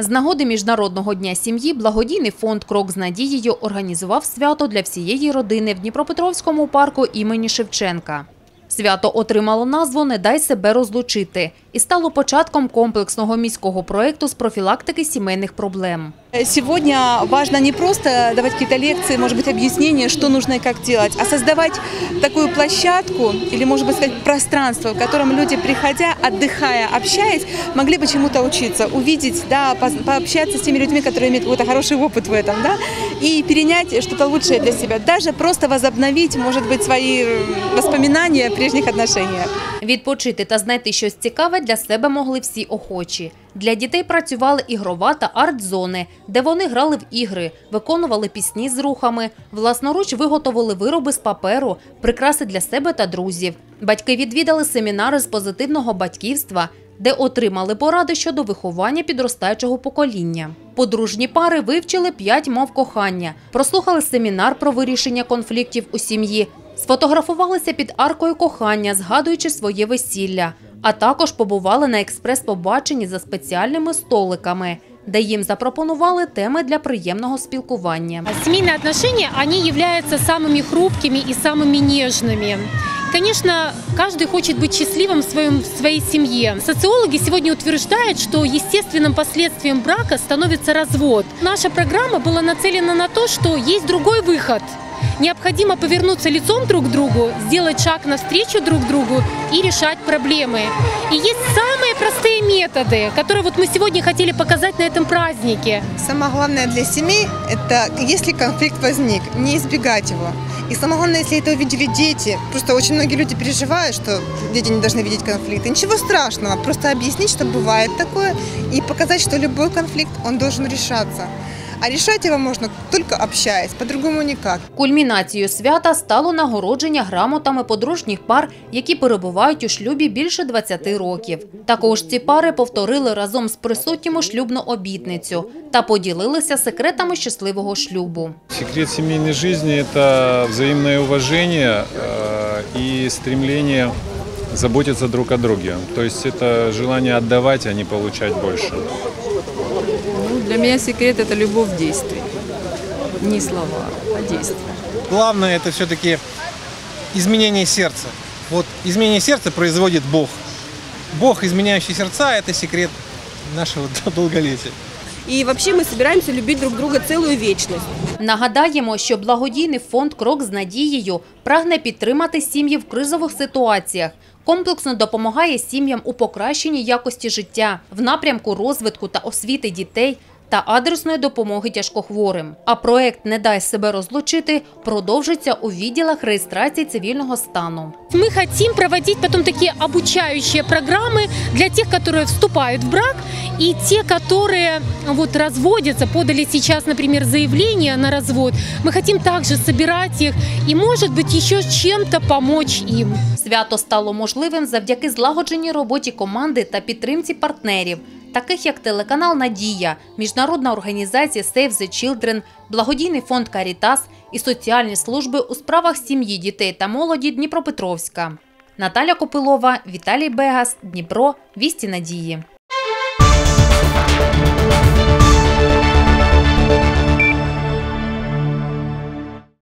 З нагоди Міжнародного дня сім'ї благодійний фонд Крок з надією організував свято для всієї родини в Дніпропетровському парку імені Шевченка. Свято отримало назву Не дай себе розлучити і стало початком комплексного міського проєкту з профілактики сімейних проблем. Сегодня важно не просто давать какие-то лекции, может быть, объяснения, что нужно и как делать, а создавать такую площадку или, может быть, сказать, пространство, в котором люди, приходя, отдыхая, общаясь, могли бы чему-то учиться, увидеть, да, поз- пообщаться с теми людьми, которые имеют какой-то хороший опыт в этом, да, и перенять что-то лучшее для себя, даже просто возобновить, может быть, свои э, воспоминания о прежних отношениях. Відпочити та знайти щось цікаве для себе могли всі охочі. Для дітей працювали ігрова та арт-зони, де вони грали в ігри, виконували пісні з рухами, власноруч виготовили вироби з паперу, прикраси для себе та друзів. Батьки відвідали семінари з позитивного батьківства, де отримали поради щодо виховання підростаючого покоління. Подружні пари вивчили п'ять мов кохання, прослухали семінар про вирішення конфліктів у сім'ї, сфотографувалися під аркою кохання, згадуючи своє весілля, а також побували на експрес-побаченні за спеціальними столиками, де їм запропонували теми для приємного спілкування. Семейные отношения, они являются самыми хрупкими и самыми нежными. Конечно, каждый хочет быть счастливым в, своем, в своей семье. Социологи сегодня утверждают, что естественным последствием брака становится развод. Наша программа была нацелена на то, что есть другой выход. Необходимо повернуться лицом друг к другу, сделать шаг навстречу друг другу и решать проблемы. И есть самые простые методы, которые вот мы сегодня хотели показать на этом празднике. Самое главное для семей – это если конфликт возник, не избегать его. И самое главное, если это увидели дети. Просто очень многие люди переживают, что дети не должны видеть конфликты. Ничего страшного, просто объяснить, что бывает такое, и показать, что любой конфликт, он должен решаться. А решать его можно только общаясь, по-другому никак. Кульмінацією свята стало нагородження грамотами подружніх пар, які перебувають у шлюбі більше 20 років. Також ці пари повторили разом з присутніми шлюбну обітницю та поділилися секретами щасливого шлюбу. Секрет семейной жизни – это взаимное уважение э, и стремление заботиться друг о друге. То есть это желание отдавать, а не получать больше. Ну, для меня секрет – это любовь в действии. Не слова, а действия. главное это все-таки изменение сердца. Вот изменение сердца производит Бог. Бог, изменяющий сердца, это секрет нашего долголетия. И вообще мы собираемся любить друг друга целую вечность. Нагадаємо, що благодійний фонд Крок з надією прагне підтримати сім'ї в кризових ситуаціях. Комплексно допомагає сім'ям у покращенні якості життя в напрямку розвитку та освіти дітей та адресної допомоги тяжкохворим. А проект Не дай себе розлучити продовжиться у відділах реєстрації цивільного стану. Мы хотим проводить потом такие обучающие программы для тех, которые вступают в брак, и те, которые вот разводятся, подали сейчас, например, заявление на развод. Мы хотим также собирать их и, может быть, еще чем-то помочь им. Свято стало можливим завдяки злагодженій роботі команди та підтримці партнерів, таких як телеканал Надія, міжнародна організація Save the Children, благодійний фонд Карітас і соціальні служби у справах сім'ї, дітей та молоді Дніпропетровська. Наталя Копилова, Віталій Бегас, Дніпро, Вісті Надії. Música